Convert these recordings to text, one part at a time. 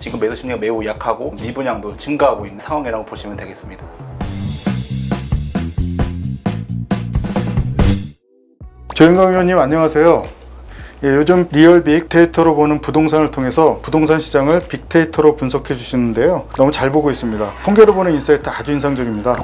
지금 매수 심리가 매우 약하고 미분양도 증가하고 있는 상황이라고 보시면 되겠습니다. 조영강 의원님 안녕하세요. 예, 요즘 리얼 빅데이터로 보는 부동산을 통해서 부동산 시장을 빅데이터로 분석해 주시는데요. 너무 잘 보고 있습니다. 통계로 보는 인사이트 아주 인상적입니다.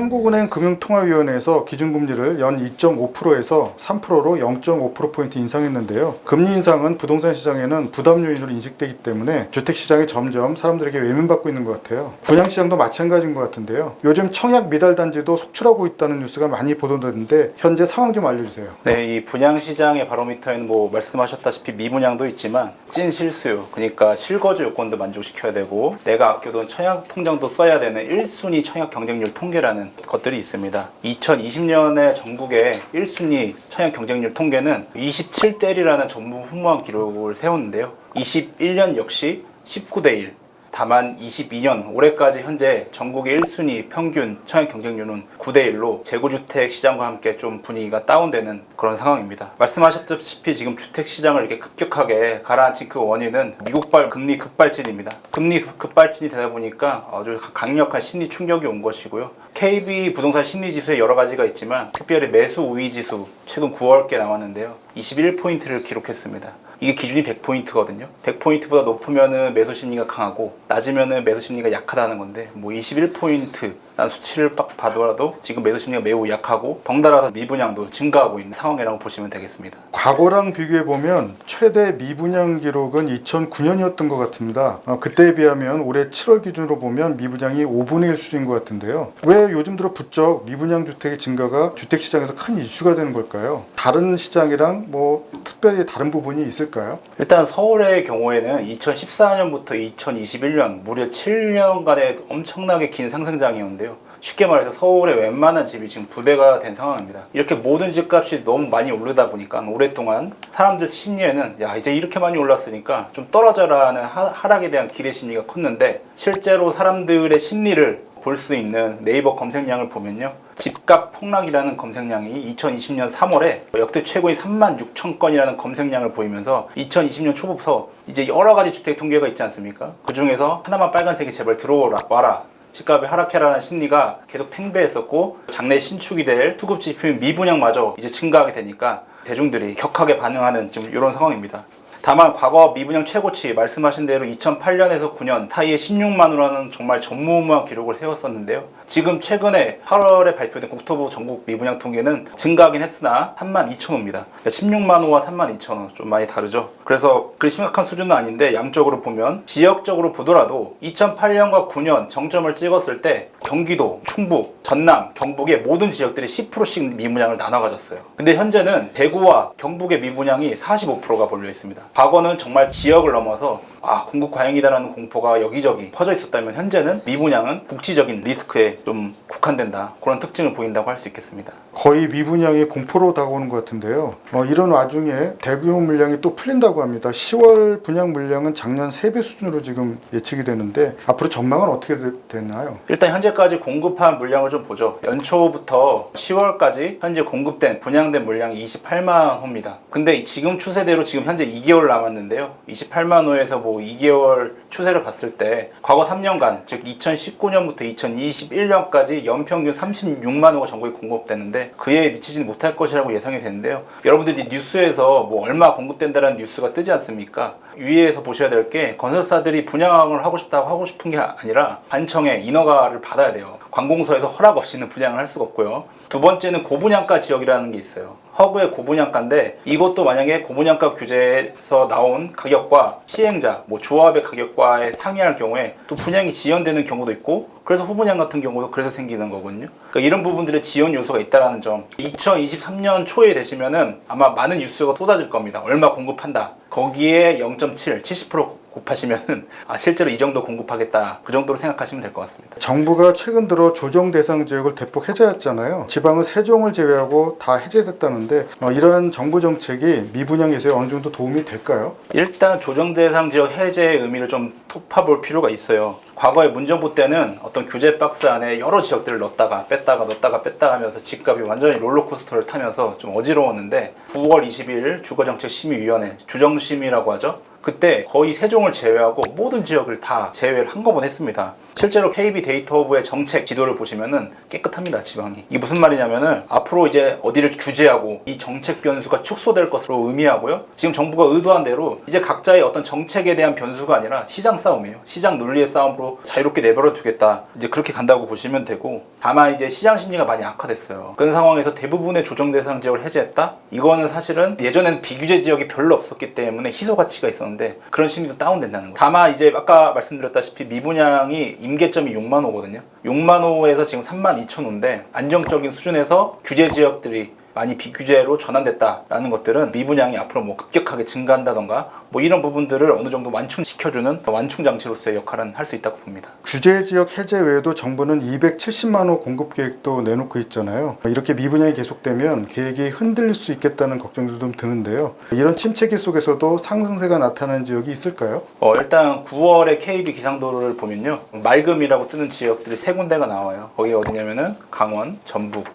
한국은행 금융통화위원회에서 기준금리를 연 2.5%에서 3%로 0.5%포인트 인상했는데요. 금리 인상은 부동산 시장에는 부담 요인으로 인식되기 때문에 주택시장이 점점 사람들에게 외면받고 있는 것 같아요. 분양시장도 마찬가지인 것 같은데요. 요즘 청약 미달단지도 속출하고 있다는 뉴스가 많이 보도되는데 현재 상황 좀 알려주세요. 네, 이 분양 시장의 바로미터에는 뭐 말씀하셨다시피 미분양도 있지만 찐 실수요. 그러니까 실거주 요건도 만족시켜야 되고 내가 아껴둔 청약 통장도 써야 되는 1순위 청약 경쟁률 통계라는 것들이 있습니다. 2020년에 전국의 1순위 청약 경쟁률 통계는 27대 1이라는 전무 후무한 기록을 세웠는데요. 21년 역시 19대 1. 다만 22년 올해까지 현재 전국의 1순위 평균 청약 경쟁률은 9대 1로 재고주택 시장과 함께 좀 분위기가 다운되는 그런 상황입니다. 말씀하셨다시피 지금 주택 시장을 이렇게 급격하게 가라앉힌 그 원인은 미국발 금리 급발진입니다. 금리 급- 급발진이 되다 보니까 아주 강력한 심리 충격이 온 것이고요. KB 부동산 심리 지수에 여러 가지가 있지만 특별히 매수 우위 지수 최근 9월께 나왔는데요. 21포인트를 기록했습니다. 이게 기준이 100포인트거든요. 100포인트보다 높으면은 매수 심리가 강하고 낮으면은 매수 심리가 약하다는 건데 뭐 21포인트 난 수치를 빡 봐더라도 지금 매수 심리가 매우 약하고 덩달아서 미분양도 증가하고 있는 상황이라고 보시면 되겠습니다. 과거랑 비교해 보면 최대 미분양 기록은 2009년이었던 것 같습니다. 어, 그때에 비하면 올해 7월 기준으로 보면 미분양이 5분의 1 수준인 것 같은데요. 왜 요즘 들어 부쩍 미분양 주택의 증가가 주택 시장에서 큰 이슈가 되는 걸까요? 다른 시장이랑 뭐 특별히 다른 부분이 있을까요? 일단 서울의 경우에는 2014년부터 2021년 무려 7년간의 엄청나게 긴 상승장이었는데요. 쉽게 말해서 서울의 웬만한 집이 지금 두 배가 된 상황입니다. 이렇게 모든 집값이 너무 많이 오르다 보니까 오랫동안 사람들 심리에는 야 이제 이렇게 많이 올랐으니까 좀 떨어져라는 하, 하락에 대한 기대 심리가 컸는데 실제로 사람들의 심리를 볼 수 있는 네이버 검색량을 보면요. 집값 폭락이라는 검색량이 2020년 3월에 역대 최고인 3만 6천 건이라는 검색량을 보이면서 2020년 초부터 이제 여러 가지 주택 통계가 있지 않습니까? 그 중에서 하나만 빨간색이 제발 들어오라 와라. 집값이 하락해라는 심리가 계속 팽배했었고 장래 신축이 될 수급 지표인 미분양마저 이제 증가하게 되니까 대중들이 격하게 반응하는 지금 이런 상황입니다. 다만 과거 미분양 최고치 말씀하신 대로 2008년에서 9년 사이에 16만 원이라는 정말 전무후무한 기록을 세웠었는데요. 지금 최근에 8월에 발표된 국토부 전국 미분양 통계는 증가하긴 했으나 3만 2천 호입니다. 16만 호와 3만 2천 호 좀 많이 다르죠. 그래서 그리 심각한 수준은 아닌데 양적으로 보면 지역적으로 보더라도 2008년과 9년 정점을 찍었을 때 경기도, 충북, 전남, 경북의 모든 지역들이 10%씩 미분양을 나눠 가졌어요. 근데 현재는 대구와 경북의 미분양이 45%가 몰려 있습니다. 과거는 정말 지역을 넘어서 아 공급 과잉이다라는 공포가 여기저기 퍼져 있었다면 현재는 미분양은 국지적인 리스크에 좀 국한된다 그런 특징을 보인다고 할 수 있겠습니다. 거의 미분양이 공포로 다가오는 것 같은데요. 어, 이런 와중에 대규모 물량이 또 풀린다고 합니다. 10월 분양 물량은 작년 3배 수준으로 지금 예측이 되는데 앞으로 전망은 어떻게 되, 되나요? 일단 현재까지 공급한 물량을 좀 보죠. 연초부터 10월까지 현재 공급된 분양된 물량이 28만 호입니다. 근데 지금 추세대로 지금 현재 2개월 남았는데요. 28만 호에서 뭐 2개월 추세를 봤을 때 과거 3년간 즉 2019년부터 2021년까지 연평균 36만 호가 전국에 공급되는데 그에 미치지는 못할 것이라고 예상이 되는데요. 여러분들이 뉴스에서 뭐 얼마 공급된다는 뉴스가 뜨지 않습니까? 위에서 보셔야 될 게 건설사들이 분양을 하고 싶다고 하고 싶은 게 아니라 관청에 인허가를 받아야 돼요. 관공서에서 허락 없이는 분양을 할 수가 없고요. 두 번째는 고분양가 지역이라는 게 있어요. 허브의 고분양가인데 이것도 만약에 고분양가 규제에서 나온 가격과 시행자, 뭐 조합의 가격과에 상이할 경우에 또 분양이 지연되는 경우도 있고 그래서 후분양 같은 경우도 그래서 생기는 거거든요. 그러니까 이런 부분들의 지연 요소가 있다라는 점. 2023년 초에 되시면은 아마 많은 뉴스가 쏟아질 겁니다. 얼마 공급한다. 거기에 0.7, 70% 곱하시면은 아 실제로 이 정도 공급하겠다 그 정도로 생각하시면 될 것 같습니다. 정부가 최근 들어 조정 대상 지역을 대폭 해제했잖아요. 지방은 세종을 제외하고 다 해제됐다는데 어, 이러한 정부 정책이 미분양 예소에 어느 정도 도움이 될까요? 일단 조정 대상 지역 해제의 의미를 좀 톱파볼 필요가 있어요. 과거에 문정부 때는 어떤 규제 박스 안에 여러 지역들을 넣었다가 뺐다가 넣었다가 뺐다가 하면서 집값이 완전히 롤러코스터를 타면서 좀 어지러웠는데 9월 20일 주거정책심의위원회 주정심이라고 하죠. 그때 거의 세종을 제외하고 모든 지역을 다 제외를 한꺼번에 했습니다. 실제로 KB 데이터부의 정책 지도를 보시면은 깨끗합니다, 지방이. 이게 무슨 말이냐면은 앞으로 이제 어디를 규제하고 이 정책 변수가 축소될 것으로 의미하고요. 지금 정부가 의도한 대로 이제 각자의 어떤 정책에 대한 변수가 아니라 시장 싸움이에요. 시장 논리의 싸움으로 자유롭게 내버려 두겠다. 이제 그렇게 간다고 보시면 되고 다만 이제 시장 심리가 많이 악화됐어요. 그런 상황에서 대부분의 조정 대상 지역을 해제했다? 이거는 사실은 예전에는 비규제 지역이 별로 없었기 때문에 희소 가치가 있었는데 그런 심리도 다운된다는 거예요. 다만 이제 아까 말씀드렸다시피 미분양이 임계점이 6만 호거든요. 6만 호에서 지금 3만 2천 호인데 안정적인 수준에서 규제 지역들이 많이 비규제로 전환됐다라는 것들은 미분양이 앞으로 뭐 급격하게 증가한다던가 뭐 이런 부분들을 어느 정도 완충시켜주는 완충 장치로서의 역할은 할 수 있다고 봅니다. 규제 지역 해제 외에도 정부는 270만 호 공급 계획도 내놓고 있잖아요. 이렇게 미분양이 계속되면 계획이 흔들릴 수 있겠다는 걱정도 좀 드는데요. 이런 침체기 속에서도 상승세가 나타나는 지역이 있을까요? 어, 일단 9월에 KB 기상도를 보면요. 맑음이라고 뜨는 지역들이 세 군데가 나와요. 거기 어디냐면은 강원, 전북,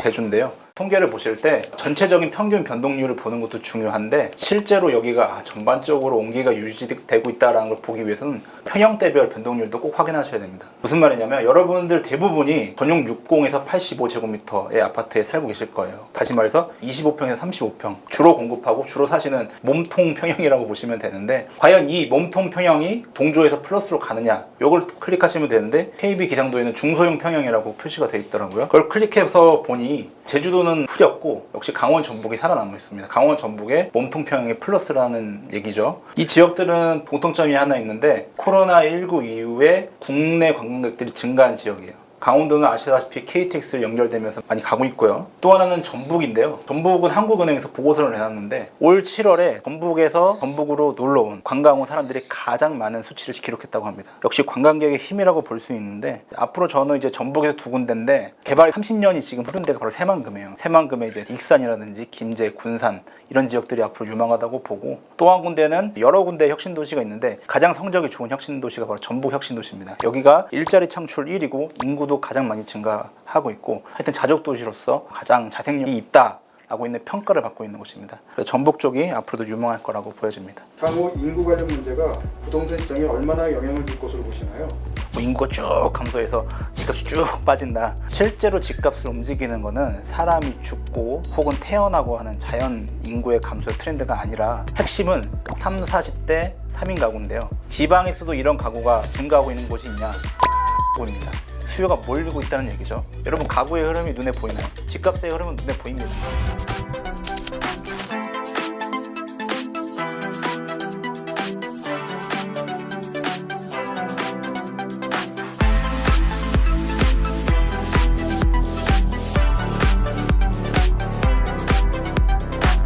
제주인데요. 통계를 보실 때 전체적인 평균 변동률을 보는 것도 중요한데 실제로 여기가 아, 전반적으로 온기가 유지되고 있다는 걸 보기 위해서는 평형대별 변동률도 꼭 확인하셔야 됩니다. 무슨 말이냐면 여러분들 대부분이 전용 60에서 85제곱미터의 아파트에 살고 계실 거예요. 다시 말해서 25평에서 35평 주로 공급하고 주로 사시는 몸통 평형이라고 보시면 되는데 과연 이 몸통 평형이 동조에서 플러스로 가느냐 이걸 클릭하시면 되는데 KB 기상도에는 중소형 평형이라고 표시가 되어 있더라고요. 그걸 클릭해서 보니 제주도는 흐렸고 역시 강원 전북이 살아남고 있습니다. 강원 전북의 몸통 평형이 플러스라는 얘기죠. 이 지역들은 공통점이 하나 있는데 코로나19 이후에 국내 관광객들이 증가한 지역이에요. 강원도는 아시다시피 KTX 연결되면서 많이 가고 있고요. 또 하나는 전북인데요. 전북은 한국은행에서 보고서를 내놨는데 올 7월에 전북에서 전북으로 놀러 온 관광 온 사람들이 가장 많은 수치를 기록했다고 합니다. 역시 관광객의 힘이라고 볼 수 있는데 앞으로 저는 이제 전북에서 두 군데인데 개발 30년이 지금 흐른 데가 바로 새만금이에요. 새만금에 이제 익산이라든지 김제, 군산 이런 지역들이 앞으로 유망하다고 보고 또 한 군데는 여러 군데 혁신 도시가 있는데 가장 성적이 좋은 혁신 도시가 바로 전북 혁신 도시입니다. 여기가 일자리 창출 1위고 인구 도 가장 많이 증가하고 있고 하여튼 자족 도시로서 가장 자생력이 있다. 라고 있는 평가를 받고 있는 곳입니다. 그래서 전북 쪽이 앞으로도 유망할 거라고 보여집니다. 향후 인구 관련 문제가 부동산 시장에 얼마나 영향을 줄 것으로 보시나요? 뭐 인구가 쭉 감소해서 집값이 쭉 빠진다. 실제로 집값을 움직이는 거는 사람이 죽고 혹은 태어나고 하는 자연 인구의 감소의 트렌드가 아니라 핵심은 3, 40대 3인 가구인데요. 지방에서도 이런 가구가 증가하고 있는 곳이 있냐? 입니다 수요가 몰리고 있다는 얘기죠. 여러분 가구의 흐름이 눈에 보이나요? 집값의 흐름은 눈에 보입니다.